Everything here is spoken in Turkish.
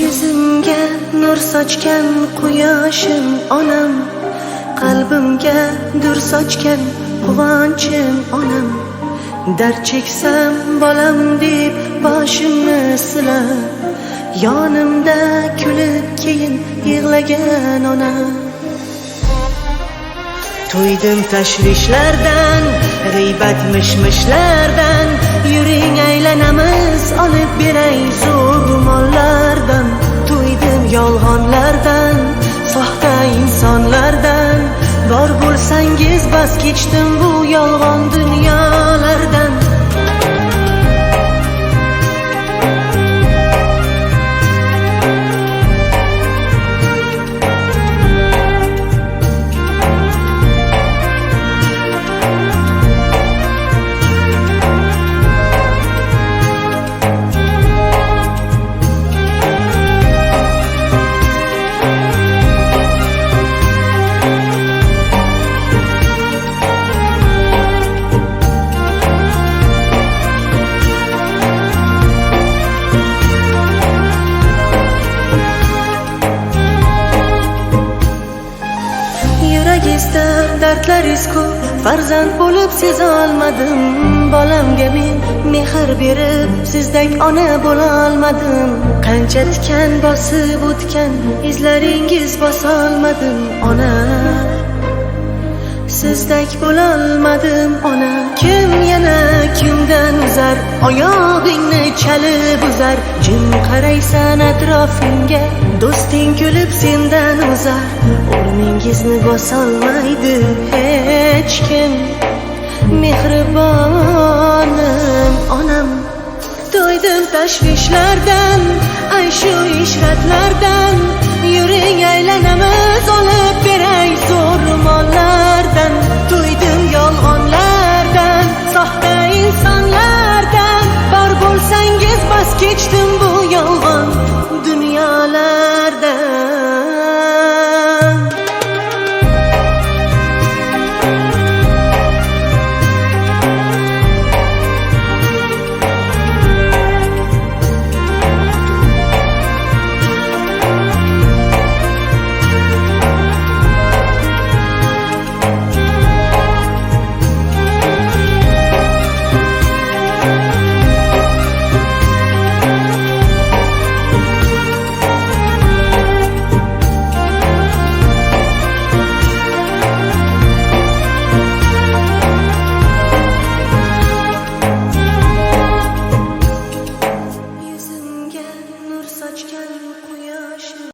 Yuzimga nur sochgan quyoshim onam. Qalbimga dur sochgan quvonchim onam. Dard cheksam bolam deb boshimni silab Yonimda kulib keyin yig'lagan onam To'ydim tashvishlardan, g'iybat mishmishlardan. Yuring aylanamiz, olib beray yolg'onlardan, soxta insonlardan. Bor bo'lsangiz bas kechdim bu yolg'on dunyolardan Ko'p Farzand bo'lib seza olmadim Bolamga men mehr berib Sizdek ona bo'la olmadim Qancha tikan bosib o'tgan Izlaringiz bosolmadim ona Sizdek bo'lolmadim ona Kim yana kimdan uzar Oyog'ingni chalib uzar. Jim qaraysan atrofingga Do'sting kulib sendan uzar. O'rningizni bosolmaydi hech kim. Mehribonim onam To'ydim tashvishlardan